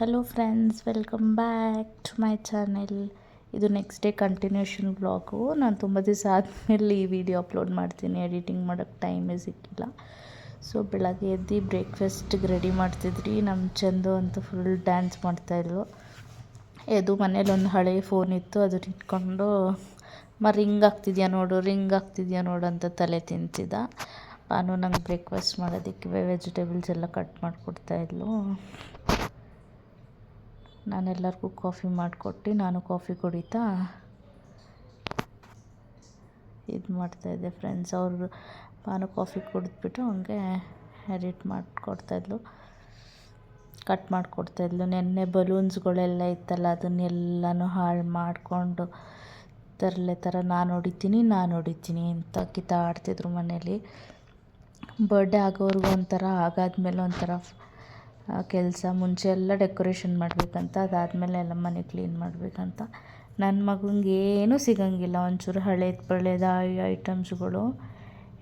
Hello friends welcome back to my channel ಇದು next day continuation blog ನಾನು ತುಂಬ ದಿವಸ ಆದಮೇಲೆ ಈ ವಿಡಿಯೋ ಅಪ್ಲೋಡ್ ಮಾಡ್ತೀನಿ. ಎಡಿಟಿಂಗ್ ಮಾಡೋಕ್ಕೆ ಟೈಮೇ ಸಿಕ್ಕಿಲ್ಲ. ಸೊ ಬೆಳಗ್ಗೆ ಎದ್ದು ಬ್ರೇಕ್ಫಾಸ್ಟ್ಗೆ ರೆಡಿ ಮಾಡ್ತಿದ್ರಿ. ನಮ್ಮ ಚಂದು ಅಂತೂ ಫುಲ್ ಡ್ಯಾನ್ಸ್ ಮಾಡ್ತಾಯಿದ್ಲು ಎದು ಮನೇಲಿ ಒಂದು ಹಳೆ ಫೋನ್ ಇತ್ತು. ಅದನ್ನ ಇಟ್ಕೊಂಡು ಮ ರಿಂಗ್ ಆಗ್ತಿದ್ಯಾ ನೋಡು ರಿಂಗ್ ಆಗ್ತಿದ್ಯಾ ನೋಡು ಅಂತ ತಲೆ ತಿಂತಿದ್ದ ನಾನು ನಂಗೆ ಬ್ರೇಕ್ಫಾಸ್ಟ್ ಮಾಡೋದಕ್ಕೆ ವೆಜಿಟೇಬಲ್ಸ್ ಎಲ್ಲ ಕಟ್ ಮಾಡಿಕೊಡ್ತಾಯಿದ್ಲು ನಾನೆಲ್ಲರಿಗೂ ಕಾಫಿ ಮಾಡಿಕೊಟ್ಟು ನಾನು ಕಾಫಿ ಕುಡಿತಾ ಇದು ಮಾಡ್ತಾಯಿದ್ದೆ ಫ್ರೆಂಡ್ಸ್ ಅವರು ನಾನು ಕಾಫಿ ಕುಡಿದ್ಬಿಟ್ಟು ಹಂಗೆ ಎಡಿಟ್ ಮಾಡಿಕೊಡ್ತಾಯಿದ್ಲು ಕಟ್ ಮಾಡಿಕೊಡ್ತಾಯಿದ್ಲು ನೆನ್ನೆ ಬಲೂನ್ಸ್ಗಳೆಲ್ಲ ಇತ್ತಲ್ಲ, ಅದನ್ನೆಲ್ಲನೂ ಹಾಳು ಮಾಡಿಕೊಂಡು ತರಲೆ ಥರ ನಾನು ಹೊಡಿತೀನಿ ನಾನು ಹೊಡಿತೀನಿ ಅಂತ ಕಿತ್ತಾಡ್ತಿದ್ರು ಮನೇಲಿ. ಬರ್ಡೇ ಆಗೋವರೆಗೂ ಒಂಥರ ಆಗಾದ್ಮೇಲೆ ಒಂಥರ ಕೆಲಸ ಮುಂಚೆ ಎಲ್ಲ ಡೆಕೋರೇಷನ್ ಮಾಡಬೇಕಂತ ಅದಾದಮೇಲೆ ಎಲ್ಲ ಮನೆ ಕ್ಲೀನ್ ಮಾಡಬೇಕಂತ. ನನ್ನ ಮಗಂಗೆ ಏನೂ ಸಿಗಂಗಿಲ್ಲ ಒಂಚೂರು ಹಳೇದು ಬಳೆದ ಐಟಮ್ಸ್ಗಳು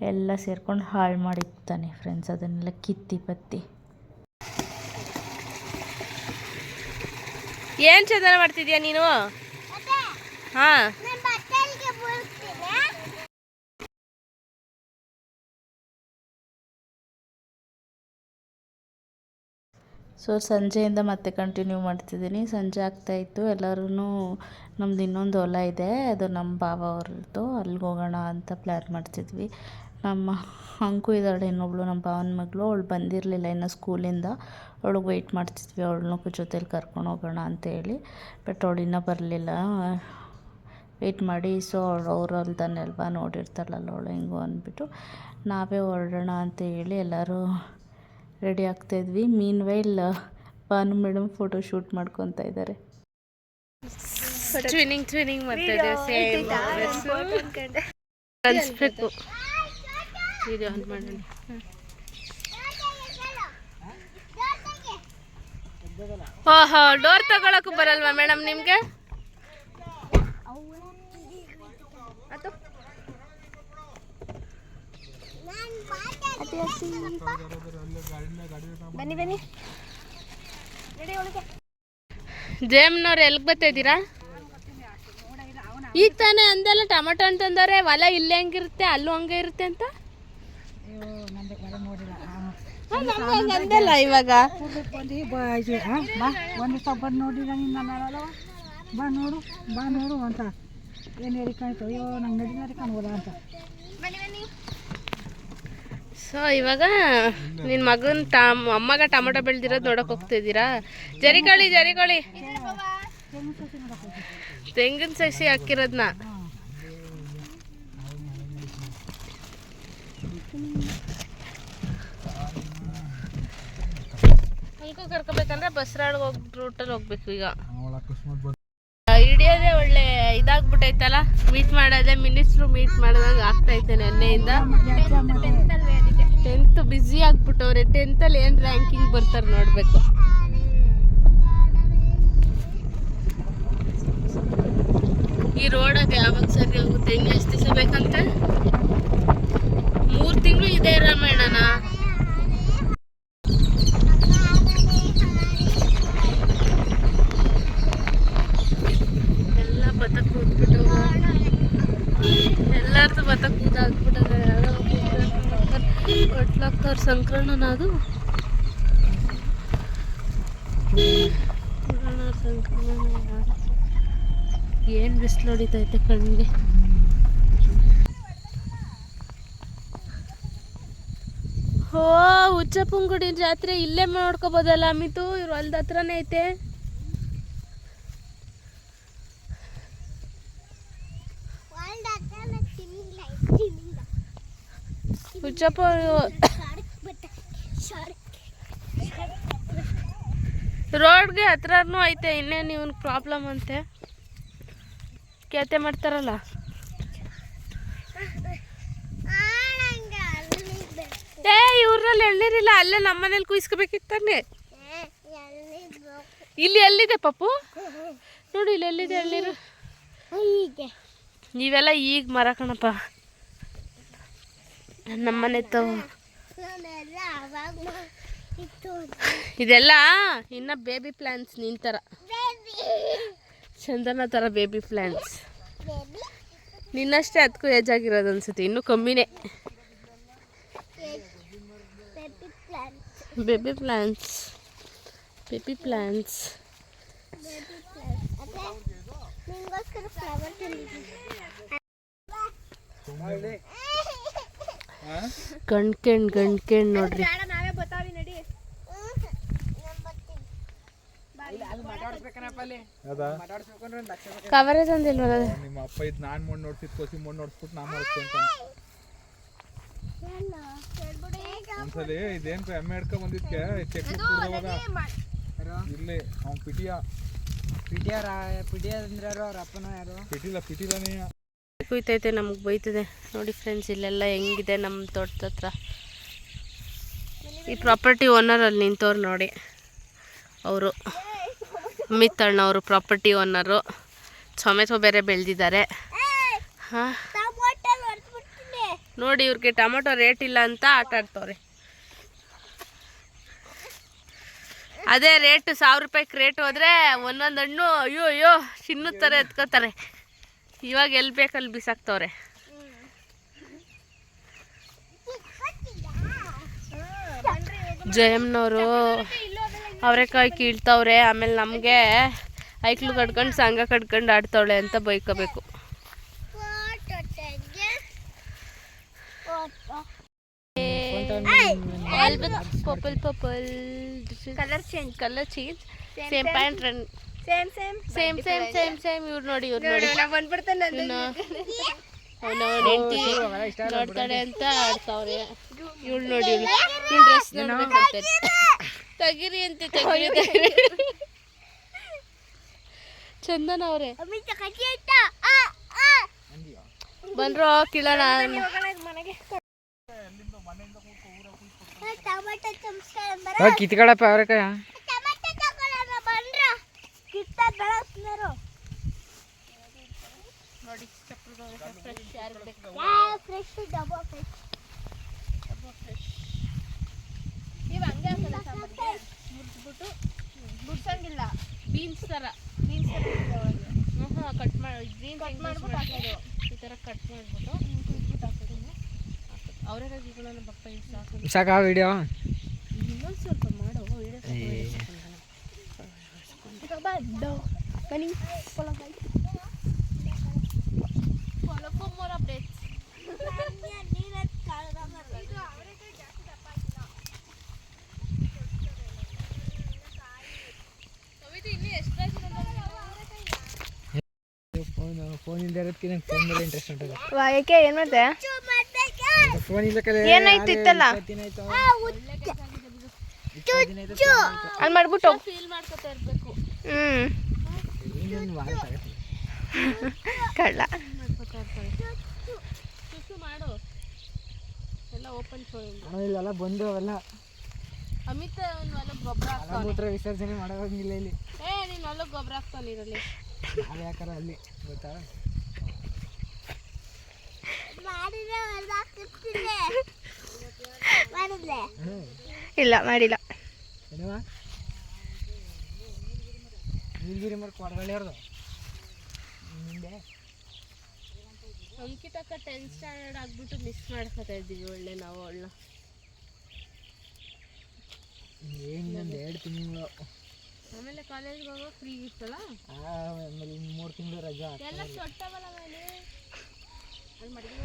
ಎಲ್ಲ ಸೇರ್ಕೊಂಡು ಹಾಳು ಮಾಡಿರ್ತಾನೆ ಫ್ರೆಂಡ್ಸ್ ಅದನ್ನೆಲ್ಲ ಕಿತ್ತಿ ಪತ್ತಿ ಏನು ಚಂದನ ಮಾಡ್ತಿದ್ಯಾ ನೀನು? ಹಾ. ಸೊ ಸಂಜೆಯಿಂದ ಮತ್ತೆ ಕಂಟಿನ್ಯೂ ಮಾಡ್ತಿದ್ದೀನಿ. ಸಂಜೆ ಆಗ್ತಾಯಿತ್ತು ಎಲ್ಲರೂ ನಮ್ದು ಇನ್ನೊಂದು ಹೊಲ ಇದೆ. ಅದು ನಮ್ಮ ಬಾವ ಅವ್ರದ್ದು. ಅಲ್ಲಿಗೆ ಹೋಗೋಣ ಅಂತ ಪ್ಲ್ಯಾನ್ ಮಾಡ್ತಿದ್ವಿ. ನಮ್ಮ ಅಂಕು ಇದ್ದಾಳೆ, ಇನ್ನೊಬ್ಳು ನಮ್ಮ ಭಾವನ ಮಗಳು. ಅವಳು ಬಂದಿರಲಿಲ್ಲ ಇನ್ನು ಸ್ಕೂಲಿಂದ ಅವಳಿಗೆ ವೆಯ್ಟ್ ಮಾಡ್ತಿದ್ವಿ. ಅವಳನ್ನೂ ಜೊತೇಲಿ ಕರ್ಕೊಂಡು ಹೋಗೋಣ ಅಂತೇಳಿ ಬಟ್ ಅವಳು ಇನ್ನೂ ಬರಲಿಲ್ಲ. ವೆಯ್ಟ್ ಮಾಡಿ. ಸೊ ಅವಳು ಅವ್ರಲ್ದನ್ನೆಲ್ವ ನೋಡಿರ್ತಾಳಲ್ಲ ಅವಳು, ಹೆಂಗೋ ಅಂದ್ಬಿಟ್ಟು ನಾವೇ ಹೊರಡೋಣ ಅಂತ ಹೇಳಿ ಎಲ್ಲರೂ ರೆಡಿ ಆಗ್ತಾ ಇದ್ವಿ. Meanwhile Bhanu madam photo shoot ಮಾಡ್ಕೊತಾ ಇದ್ದಾರೆ. ಟ್ವಿನಿಂಗ್ ಟ್ವಿನಿಂಗ್ ಮಾಡ್ತಾ ಇದ್ದೇವೆ ಕಲಿಸ್ಬೇಕು. ವಿಡಿಯೋ ಆನ್ ಮಾಡೋಣ ಓಹೋ ಡೋರ್ ತಗೊಳಕ್ಕೂ ಬರಲ್ವಾ ಮೇಡಮ್ ನಿಮ್ಗೆ? ಬನ್ನಿ ಬನ್ನಿ. ಜೇಮ್ನವ್ರು ಎಲ್ಗೆ ಬರ್ತಾ ಇದ್ದೀರಾ? ಈಗ ತಾನೇ ಅಂದಲ್ಲ ಟೊಮೆಟೊ ಅಂತಂದರೆ ಹೊಲ ಇಲ್ಲ ಹೆಂಗಿರುತ್ತೆ ಅಲ್ಲೂ ಹಂಗೆ ಇರುತ್ತೆ ಅಂತ? ಅಂದಲ್ಲ ಇವಾಗ. ಒಂದು ಸ್ವಲ್ಪ ಬಂದು ನಿನ್ನ ಬಾ ನೋಡು ಬಾ ನೋಡು ಅಂತ. ಏನು ಹೇಳಿ ಕಾಣ್ತು? ಅಯ್ಯೋ ನಂಗೆ ನಡಿ ಕಾಣ್ಬೋದಾ ಅಂತ. ಸೊ ಇವಾಗ ನಿನ್ನ ಮಗನ ಟಮ್ ಅಮ್ಮಗ ಟೊಮೆಟೊ ಬೆಳೆದಿರೋದು ನೋಡಕ್ ಹೋಗ್ತಿದ್ದೀರಾ ಜರಿಕಾಳಿ ಜರಿಕಾಳಿ ತೆಂಗಿನ ಸಸಿ ಹಾಕಿರೋದ್ನ. ಅಲ್ಗೂ ಕರ್ಕೋಬೇಕಂದ್ರೆ ಬಸ್ರಾಳ್ಗೆ ಹೋಗ್ ರೂಟಲ್ಲಿ ಹೋಗ್ಬೇಕು ಈಗ. ಇದಾಗ್ಬಿಟ್ಟೈತಲ್ಲ ಮೀಟ್ ಮಾಡೋದೆ ಮಿನಿಸ್ಟ್ರು ಮೀಟ್ ಮಾಡ್ದಂಗೆ ಆಗ್ತೈತೆ ನೆನ್ನೆಯಿಂದ. ಟೆಂತ್ ಬ್ಯುಸಿ ಆಗ್ಬಿಟ್ಟವ್ರೆ ಟೆಂತಲ್ಲಿ ಏನು ರ್ಯಾಂಕಿಂಗ್ ಬರ್ತಾರೆ ನೋಡಬೇಕು. ಈ ರೋಡಾಗ ಯಾವಾಗ ಸರಿ ಹೋಗುತ್ತೆ ಹೆಂಗೆ ಎಷ್ಟು ದಿವಸ ಬೇಕಂತೆ? ಮೂರು ತಿಂಗಳು ಇದೆ ರಾಮಾಯಣನ. ಬತ್ತ ಕೂದಾಕ್ಬಿಟ್ಟದೆ ಒಟ್ಲಾಗ್ತಾರ ಸಂಕ್ರಮಣ ಬಿಸಿಲು ಹೊಡಿತೈತೆ ಕಣ್ಣಿಗೆ ಹೋ ಹುಚ್ಚಪ್ಪಂಗುಡಿ ಜಾತ್ರೆ ಇಲ್ಲೇ ನೋಡ್ಕೋಬೋದಲ್ಲ ಅಮಿತು? ಇವ್ರ ಹೊಲ್ದ ಹತ್ರನೇ ಐತೆ. ಹುಚ್ಚಪ್ಪ ರೋಡ್ಗೆ ಹತ್ರನೂ ಐತೆ ಇನ್ನೇನು ಇವನ್ ಪ್ರಾಬ್ಲಮ್ ಅಂತೆ. ಕೇತೆ ಮಾಡ್ತಾರಲ್ಲ. ಏ ಇವ್ರಲ್ಲಿ ಎಳ್ನೀರಿಲ್ಲ ಅಲ್ಲೇ ನಮ್ಮ ಮನೇಲಿ ಕುಯ್ಸ್ಕೋಬೇಕಿತ್ತಾನೆ ಇಲ್ಲಿ ಎಲ್ಲಿದೆ ಪಪ್ಪು? ನೋಡಿ ಇಲ್ಲಿ ಎಲ್ಲಿದೆ ಎಳ್ನೀರು? ನೀವೆಲ್ಲ ಈಗ ಮರ ಕಣಪ್ಪ. ನಮ್ಮನೆ ತೋ. ಇದೆಲ್ಲ ಇನ್ನ ಬೇಬಿ ಪ್ಲಾಂಟ್ಸ್ ನಿನ್ ಥರ ಚಂದನ ಥರ ಬೇಬಿ ಪ್ಲಾಂಟ್ಸ್ ನಿನ್ನಷ್ಟೇ ಅದಕ್ಕೂ ಏಜ್ ಆಗಿರೋದು ಅನ್ಸುತ್ತೆ ಇನ್ನೂ ಕಮ್ಮಿನೇ. ಬೇಬಿ ಪ್ಲಾಂಟ್ಸ್ ಬೇಬಿ ಪ್ಲಾಂಟ್ಸ್ ನಿಮಗೋಸ್ಕರ ಫ್ಲವರ್ ಗಂಡ್ಕೆಂಡ್ ಗಂಡ್ಕೆಂಡ್ ನೋಡ್ರಿ. ನಾವೇ ನೋಡ್ರಿ ನಡಿ. ಅದಾ ಕವರೇ ತಂದಿಲ್ವಲ್ಲ ಅದು? ನಿಮ್ಮ ಅಪ್ಪ ಇದು ನಾನು ಮಣ್ಣು ನೋಡ್ತಿದ್ ಕೋಸಿ ಮಣ್ಣು ನೋಡ್ಸ್ಬಿಟ್ಟು ನಾ ಮಾಡಿಸ್ತೇನೆ ಅಂತ. ಒಂದ್ಸಲಿ ಇದೇನ್ ಎಮ್ಮೆ ಹಿಡ್ಕೊ ಬಂದಿದ್ಕೆ? ಚೆಕ್ ಇಲ್ಲಿ ಅವ್ನ್ ಪಿಟಿಯ. ಪಿಟಿಯಾರ ಪಿಟಿಯ ಅಂದ್ರೆ ಅವ್ರ ಅಪ್ಪನ ಯಾರು? ಪಿಟಿಲ ಪಿಟಿಲನೇ. ಕುಯ್ತೈತೆ, ನಮಗೆ ಬೈತದೆ. ನೋಡಿ ಫ್ರೆಂಡ್ಸ್ ಇಲ್ಲೆಲ್ಲ ಹೆಂಗಿದೆ ನಮ್ಮ ತೋಟದ ಹತ್ರ. ಈ ಪ್ರಾಪರ್ಟಿ ಓನರ್ ಅಲ್ಲಿ ನಿಂತವ್ರು ನೋಡಿ. ಅವರು ಅಮಿತ್ ಅಣ್ಣವರು ಪ್ರಾಪರ್ಟಿ ಓನರು ಟೊಮೆಟೊ ಬೇರೆ ಬೆಳೆದಿದ್ದಾರೆ. ಹಾಂ. ನೋಡಿ ಇವ್ರಿಗೆ ಟೊಮೆಟೊ ರೇಟ್ ಇಲ್ಲ ಅಂತ ಆಟ ಆಡ್ತವ್ರೆ. ಅದೇ ರೇಟ್ ಸಾವಿರ ರೂಪಾಯಿಗೆ ರೇಟ್ ಹೋದ್ರೆ ಒಂದೊಂದು ಹಣ್ಣು ಅಯ್ಯೋ ಅಯ್ಯೋ ಚಿನ್ನದ ಥರ ಎತ್ಕೋತಾರೆ. ಇವಾಗ ಎಲ್ಲಿ ಬೇಕಲ್ಲಿ ಬಿಸಾಕ್ತವ್ರೆ ಜಯಮ್ನವರು ಅವರೆಕಾಯಿ ಕೀಳ್ತವ್ರೆ ಆಮೇಲೆ ನಮಗೆ ಐಕ್ಳು ಕಟ್ಕೊಂಡು ಸಂಘ ಕಟ್ಕೊಂಡು ಆಡ್ತವಳೆ ಅಂತ ಬೈಕೋಬೇಕು purple purple colour change colour change same pant run same same same same same same ಇವ್ರು ನೋಡಿ ಇವ್ರು ನೋಡಿ. ಬಂದ್ಬಿಡ್ತಾನೆ ಅವನವನ ಹೆಂಡತಿ ನೋಡ್ತಾಳೆ ಅಂತ ಆಡ್ತಾವ್ರೆ. ಇವಳು ನೋಡಿ ಇವಳು ಇವಳು ಡ್ರೆಸ್ ನೋಡ್ಬೇಕಂತ ತೆಗಿರಿ ಅಂತ ತೆಗಿರಿ ಚಂದನ ಅವ್ರೆ. ಬಂದ್ರು ಕಿಳಣ ಮನೆಗೆ. ಟೊಮೆಟೊ ತುಂಬಿಸ್ಕೊಳ್ಳ ಬರ ಕಿತ್ಕೊಳಪ್ಪ ಬಂದ್ರ ಬೆಳೆಸ್ನರು ನೋಡಿ ಫ್ರೆಶ್ ಯಾರು ಬೇಕು? ಫ್ರೆಶ್ ಡಬ್ಬ ಫ್ರೆಶ್ ನೀವು ಹಂಗೆ ಹಾಕಲ್ಲ ಸಾಂಬಾರಿಗೆ. ಮುರಿದ್ಬಿಟ್ಟು ಮುರ್ಸಂಗಿಲ್ಲ. ಬೀನ್ಸ್ ಥರ. ಬೀನ್ಸ್ ಹ್ಞೂ ಹಾಂ ಕಟ್ ಮಾಡಿ. ಬೀನ್ಸ್ ಕಟ್ ಮಾಡ್ಬಿಟ್ಟು ಹಾಕೋದು ಈ ಥರ ಕಟ್ ಮಾಡಿಬಿಟ್ಟು ಅವರೇ ಗಿಡಗಳನ್ನ ಬಪ್ಪ ಇಷ್ಟು ಹಾಕೋದು ಸಾಕ ವಿಡಿಯೋ ಇನ್ನೊಂದು ಸ್ವಲ್ಪ ಮಾಡೋ. ಮಾಡು ಬನ್ನಿ Colocomor updates. ಫೋನ್ ಫೋನ್ ಇಲ್ದೇ ಇರೋದಕ್ಕೆ ನಂಗೆ ಫೋನ್ ಮೇಲೆ ಇಂಟ್ರೆಸ್ಟ್ ಉಂಟಲ್ಲ ಯಾಕೆ ಏನ್ ಮಾಡ್ದೆ? ಫೋನ್ ಇಲ್ಲ ಕಲೆ ಏನಾಯ್ತು? ಇತ್ತಲ್ಲ? ಅಲ್ಲಿ ಮಾಡ್ಬಿಟ್ಟು ಫೀಲ್ ಮಾಡ್ಕೊತಾ ಇರ್ಬೇಕು. ಕಳ್ಳ. ಮಾಡ್ಕೊತಾ ಇರ್ತಾರೆ ಸುಸು ಮಾಡು ಎಲ್ಲ ಓಪನ್ ಶೋಯಿಂಗ್ ಅಣ್ಣ ಇಲ್ಲೆಲ್ಲ ಬಂದು ಅವೆಲ್ಲ ಅಮಿತ್ ಅವ್ನು ಹೊಲಕ್ಕೆ ಗೊಬ್ಬರ ವಿಸರ್ಜನೆ ಮಾಡೋಂಗಿಲ್ಲ ಇಲ್ಲಿ. ಏ ನೀನು ಅಲ್ಲ ಗೊಬ್ಬರ ಹಾಕ್ತಾನೆ ಇರಲಿ. ಯಾಕಾರ ಅಲ್ಲಿ ಗೊತ್ತಾ? ಇಲ್ಲ ಮಾಡಿಲ್ಲ. ಏನವ ನೀಲಗಿರಿ ಮರ ಕೊಡಗಳ್ಳಿ ಅವ್ರದ್ದು ಹಿಂದೆ. ಅಂಕಿತಕ್ಕ ಟೆಂತ್ ಸ್ಟ್ಯಾಂಡರ್ಡ್ ಆಗ್ಬಿಟ್ಟು ಮಿಸ್ ಮಾಡ್ಕೊತಾ ಇದ್ದೀವಿ ಒಳ್ಳೆ ನಾವು ಅವಳನ್ನ. ಇನ್ನೊಂದು ಎರಡು ತಿಂಗಳು. ಆಮೇಲೆ ಕಾಲೇಜ್ಗೆ ಹೋಗೋ ಫ್ರೀ ಇತ್ತಲ್ಲ? ಆಮೇಲೆ ಮೂರು ತಿಂಗಳು ರಜಾ ಎಲ್ಲ ಸೊಟ್ಟವಲ್ಲ ಮೇಲೆ ಅಲ್ಲಿ ಮಡಗಿ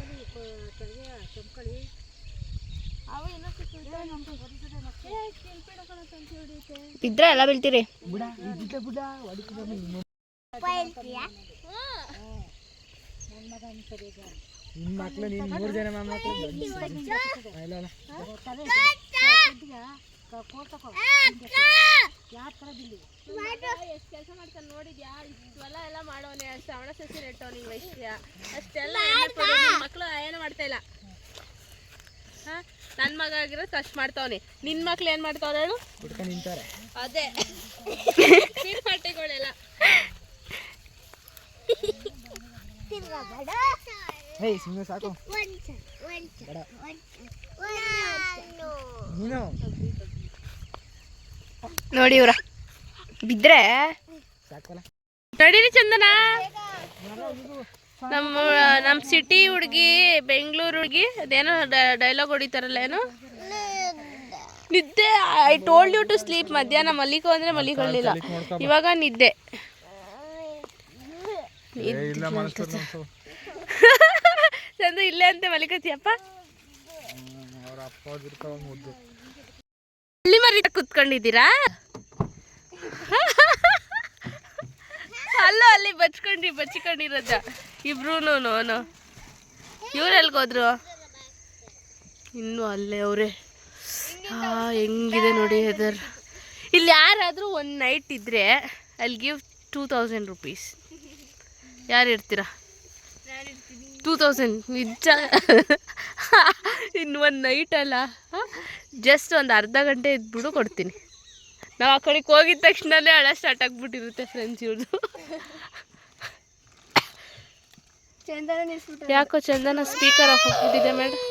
ಕಡೆಗೆ ಬಿದ್ರೆ ಎಲ್ಲ ಬೀಳ್ತೀರಿ. ಮಕ್ಳು ನೀನು ಮೂರು ಜನ ಮೊಮ್ಮಕ್ಳು ಇಲ್ಲ ಇಲ್ಲ ಎಷ್ಟು ಕೆಲಸ ಮಾಡ್ತಾನೆ ನೋಡಿದ್ಯಾ ಇಷ್ಟೆಲ್ಲ ಎಲ್ಲ ಮಾಡೋನೆ ಶ್ರವಣ ಸಸಿ ವೈಶ್ಯ ಅಷ್ಟೆಲ್ಲ ಮಕ್ಕಳು ಏನು ಮಾಡ್ತಾ ಇಲ್ಲ ನನ್ನ ಮಗ ಆಗಿರೋ ಟಚ್ ಮಾಡ್ತಾವನೆ. ನಿನ್ನ ಮಕ್ಳು ಏನ್ ಮಾಡ್ತಾವ್ರೆ ಹೇಳು? ನಿಂತಾರೆ. ಅದೇ. ಪಾರ್ಟಿಗಳೆಲ್ಲ ಹೇಯ್ ಸುಮ್ಮನೆ ಸಾಕು. ನೋಡಿ ಇವ್ರ. ಬಿದ್ರೆ. ತಡೀರಿ ಚಂದನ. ನಮ್ಮ ನಮ್ಮ ಸಿಟಿ ಹುಡುಗಿ ಬೆಂಗಳೂರು ಹುಡುಗಿ ಅದೇನೋ ಡೈಲಾಗ್ ಹೊಡಿತಾರಲ್ಲ ಏನು? ನಿದ್ದೆ I told you to sleep ಮಧ್ಯಾಹ್ನ. ಮಲ್ಲಿಕೋ ಅಂದ್ರೆ ಮಲ್ಲಿಕೊಳ್ಳಿಲ್ಲ ಇವಾಗ ನಿದ್ದೆ. ಇಲ್ಲ ಚಂದ ಇಲ್ಲೇ ಅಂತೆ ಮಲ್ಲಿಕತಿಯಪ್ಪ ಅಲ್ಲಿ ಹಳ್ಳಿ ಮರಿ ಕುತ್ಕೊಂಡಿದ್ದೀರಾ? ಅಲ್ಲೋ ಅಲ್ಲಿ ಬಚ್ಕೊಂಡಿ ಬಚ್ಕೊಂಡಿರೋದ ಇಬ್ರು ಇವ್ರು ಹೋದ್ರು? ಇನ್ನು ಅಲ್ಲೇ ಅವರೇ. ಹಾ, ಹೆಂಗಿದೆ ನೋಡಿ ಹೆದರ್ ಇಲ್ಲಿ ಯಾರಾದರೂ ಒಂದು ನೈಟ್ ಇದ್ದರೆ ಅಲ್ಲಿ ಗಿವ್ ಟೂ ತೌಸಂಡ್ ರುಪೀಸ್ ಯಾರು ಇರ್ತೀರಾ? ಟೂ ತೌಸಂಡ್ ನಿಜ. ಇನ್ನು ಒಂದು ನೈಟ್ ಅಲ್ಲ. ಜಸ್ಟ್ ಒಂದು ಅರ್ಧ ಗಂಟೆ ಇದ್ಬಿಡು ಕೊಡ್ತೀನಿ. ನಾವು ಆ ಕಡೆಗೆ ಹೋಗಿದ ತಕ್ಷಣನೇ ಹಳ ಸ್ಟಾರ್ಟ್ ಆಗಿಬಿಟ್ಟಿರುತ್ತೆ ಫ್ರೆಂಡ್ಸ್ ಇವ್ರದ್ದು ಯಾಕೋ ಚಂದನ ಸ್ಪೀಕರ್ ಆಫ್ ಆಗ್ಬಿಟ್ಟಿದೆ ಮೇಡಮ್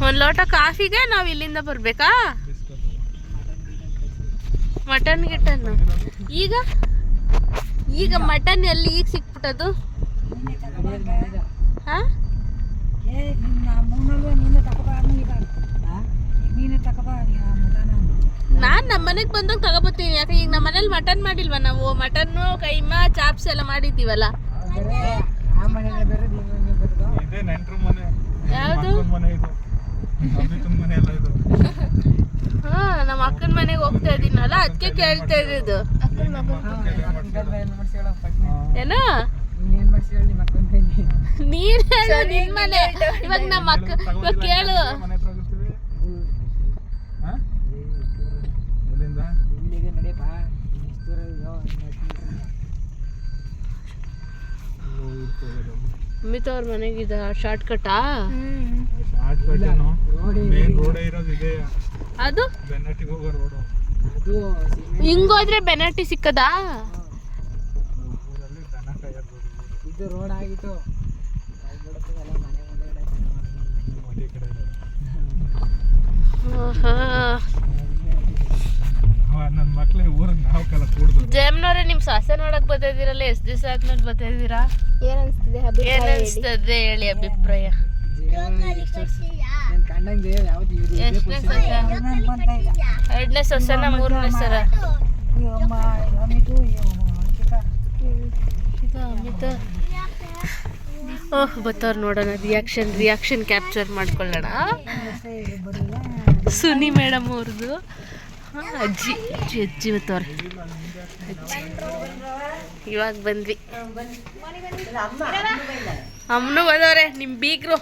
ಒಂದು ಲೋಟ ಕಾಫಿಗೆ ನಾವು ಇಲ್ಲಿಂದ ಬರಬೇಕಾ? ಮಟನ್ ಗಿಟನ್ ಈಗ? ಈಗ ಮಟನ್ ಎಲ್ಲಿ ಈಗ ಸಿಕ್ಬಿಟ್ಟದು ಹಾ? ಏ ನಿನ್ನ ಮೂನಲ್ಲೂ ನೀನೇ ಆ? ನೀನೇ ಮಟನ. ನಮ್ಮ ಮನೆಗೆ ಬಂದಾಗ ತಗೋಬತ್ತೀನಿ ಯಾಕೆ ಈಗ ನಮ್ಮ ಮನೇಲಿ ಮಟನ್ ಮಾಡಿಲ್ವಾ ನಾವು? ಮಟನ್ನು ಕೈಮಾ ಚಾಪ್ಸ್ ಎಲ್ಲ ಮಾಡಿದ್ದೀವಲ್ಲ? ಆ ಬೇರೆ ನೆಂಟ್ರ ಮನೆ. ಯಾವ್ದು? ಮನೆ ಇದು. ಅಮಿತನ್ ಮನೆ ಎಲ್ಲ ಇದು. ಹಾ ನಮ್ಮ ಅಕ್ಕನ ಮನೆಗೆ ಹೋಗ್ತಾ ಇದ್ದೀನಲ್ಲ ಅದಕ್ಕೆ ಕೇಳ್ತಾ ಇದ್ದು ಏನೋ ನೀನ್ ಹೇಳು ನಿನ್ ಮನೆ. ಇವಾಗ ನಮ್ಮ ಅಕ್ಕ ಇವಾಗ ಕೇಳು ಮನೆ ಹತ್ರ ಹೋಗಿರ್ತೀವಿ ಹಾ ಎಲ್ಲಿಂದ ಇಲ್ಲಿಗೆ ನಡೆಯಪ್ಪ ಎಷ್ಟು ದೂರ ಇದೆಯೋ ಇನ್ನು ಎಷ್ಟು ಮೀಟ್ರ್ ಇದೆ? ಅಮಿತ್ ಅವ್ರ ಮನೆಗಿದ ಶಾರ್ಟ್ ಕಟ್ಟಾ ಶಾರ್ಟ್ ಇದೆ. ಅದು? ಬೆನ್ನಟ್ಟಿಗೆ ಹೋಗೋ ರೋಡು. ಅದು ಸಿಮೆಂಟ್. ಹಿಂಗೋದ್ರೆ ಬೆನಟ್ಟಿ ಸಿಕ್ಕದಾ? ಇದು ರೋಡ್ ಆಗಿತ್ತು. ನನ್ನ ಮಕ್ಳಿಗೆ ಊರಿಗೆ ನಾವು ಕಲ ಕೂಡ್ದು ಜಯಮ್ನವ್ರೆ ನಿಮ್ ಸಾಸೆ ನೋಡಕ್ ಬರ್ತಿದ್ದೀರಲ್ಲ ಎಷ್ಟ್ ದಿವಸ ಆದ್ಮೇಲೆ ಬರ್ತಿದ್ದೀರಾ? ಏನ್ ಅನ್ಸ್ತಿದೆ ಏನ್ ಅನ್ಸ್ತದೆ ಹೇಳಿ ಅಭಿಪ್ರಾಯ? ಎಷ್ಟನೇ ಸೊಸ ಎರಡನೇ ಸೊಸನ ಮೂರನೇ ಸರ ಅಮಿತ ಓಹ್ ಬತ್ತವ್ರು ನೋಡೋಣ ರಿಯಾಕ್ಷನ್ ರಿಯಾಕ್ಷನ್ ಕ್ಯಾಪ್ಚರ್ ಮಾಡ್ಕೊಳ್ಳೋಣ. ಸುನಿ ಮೇಡಮ್ ಅವ್ರದ್ದು ಹಾ, ಅಜ್ಜಿ ಅಜ್ಜಿ ಅಜ್ಜಿ ಬತ್ತವ್ರೆ ಅಜ್ಜಿ ಇವಾಗ ಬಂದ್ವಿ. ಅಮ್ಮನು ಬಂದವ್ರೆ ನಿಮ್ಮ ಬೀಗ್ರು.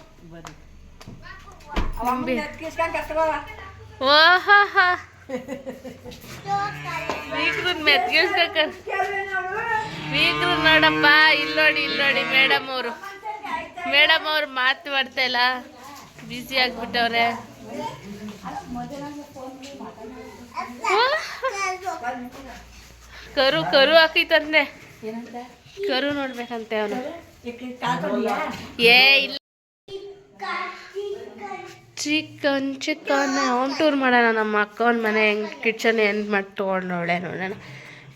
ಓಹಾ ಮೆತ್ಗಿಸ್ಬೇಕ ಬೀಗ್ರು ನೋಡಪ್ಪ ಇಲ್ಲಿ ನೋಡಿ ಇಲ್ಲಿ ನೋಡಿ ಮೇಡಮ್ ಅವರು. ಮೇಡಮ್ ಅವ್ರು ಮಾತು ಮಾಡ್ತಾ ಇಲ್ಲ. ಬ್ಯುಸಿ ಆಗ್ಬಿಟ್ಟವ್ರೆ. ಕರು ಕರು ಹಾಕೈತಂದೆ ಕರು ನೋಡ್ಬೇಕಂತೆ ಅವನು. ಏ, ಇಲ್ಲ. Chicken chicken. ಹೋಮ್ ಟೂರ್ ಮಾಡೋಣ ನಮ್ಮ ಅಕ್ಕವನ ಮನೆ ಹೆಂಗೆ ಕಿಚನ್ ಏನು ಮಾಡಿ ತೊಗೊಂಡವಳೆ ನೋಡೋಣ.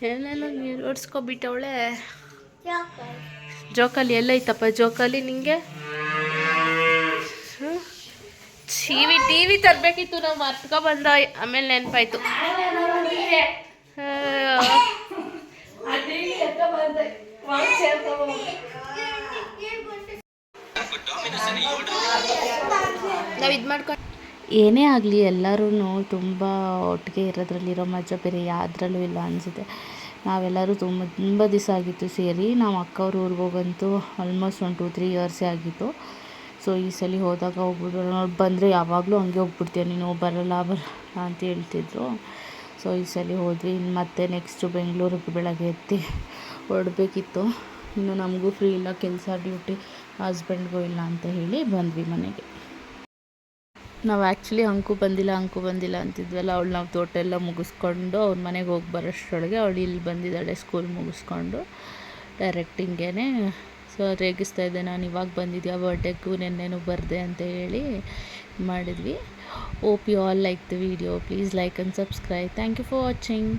ಏನೇನೋ ನೀರು ಓಡಿಸ್ಕೊಬಿಟ್ಟವಳೆ. ಜೋಕಾಲಿ ಎಲ್ಲೈತಪ್ಪ, ಜೋಕಾಲಿ ನಿಂಗೆ? ಟಿವಿ ಟಿವಿ ತರಬೇಕಿತ್ತು ನಾವು ಮರ್ತ್ಕೊ ಬಂದ ಆಮೇಲೆ ನೆನಪಾಯ್ತು. ನಾವ್ ಇದು ಮಾಡ್ಕೊಂಡು ಏನೇ ಆಗಲಿ ಎಲ್ಲರೂ ತುಂಬ ಒಟ್ಟಿಗೆ ಇರೋದ್ರಲ್ಲಿರೋ ಮಜಾ ಬೇರೆ ಯಾವುದ್ರಲ್ಲೂ ಇಲ್ಲ ಅನಿಸುತ್ತೆ. ನಾವೆಲ್ಲರೂ ತುಂಬ ತುಂಬ ದಿವಸ ಆಗಿತ್ತು ಸೇರಿ. ನಾವು ಅಕ್ಕವ್ರ ಊರಿಗೆ ಹೋಗಂತೂ ಆಲ್ಮೋಸ್ಟ್ ಒಂದು ಟೂ ತ್ರೀ ಇಯರ್ಸೇ ಆಗಿತ್ತು. ಸೊ ಈ ಸಲ ಹೋದಾಗ ಹೋಗ್ಬಿಡೋಣ ನೋಡಿ ಬಂದರೆ ಯಾವಾಗಲೂ ಹಂಗೆ ಹೋಗ್ಬಿಡ್ತೀಯ, ನೀನು ಬರಲ್ಲ ಬರಲ್ಲ ಅಂತ ಹೇಳ್ತಿದ್ರು. ಸೊ ಈ ಸಲ ಹೋದ್ವಿ. ಇನ್ನು ಮತ್ತೆ ನೆಕ್ಸ್ಟು ಬೆಂಗಳೂರಿಗೆ ಬೆಳಗ್ಗೆ ಎತ್ತಿ ಹೊರಡ್ಬೇಕಿತ್ತು. ಇನ್ನು ನಮಗೂ ಫ್ರೀ ಇಲ್ಲ, ಕೆಲಸ ಡ್ಯೂಟಿ ಹಸ್ಬೆಂಡ್ಗೂ ಇಲ್ಲ ಅಂತ ಹೇಳಿ ಬಂದ್ವಿ ಮನೆಗೆ. ನಾವು ಆ್ಯಕ್ಚುಲಿ ಅಂಕು ಬಂದಿಲ್ಲ ಅಂಕು ಬಂದಿಲ್ಲ ಅಂತಿದ್ವಲ್ಲ, ಅವಳು ನಾವು ತೋಟ ಎಲ್ಲ ಮುಗಿಸ್ಕೊಂಡು ಅವ್ರ ಮನೆಗೆ ಹೋಗಿ ಬರೋಷ್ಟರೊಳಗೆ ಅವಳು ಇಲ್ಲಿ ಬಂದಿದ್ದಾಳೆ ಸ್ಕೂಲ್ ಮುಗಿಸ್ಕೊಂಡು. ಡೈರೆಕ್ಟ್ ಹಿಂಗೇ ಸೊ ರೇಗಿಸ್ತಾ ಇದ್ದೆ ನಾನು ಇವಾಗ ಬಂದಿದ್ಯಾ ಬರ್ಡೇಗೂ ನೆನ್ನೆನೂ ಬರ್ದೆ ಅಂತ ಹೇಳಿ ಮಾಡಿದ್ವಿ. Hope you all like the video please like and subscribe thank you for watching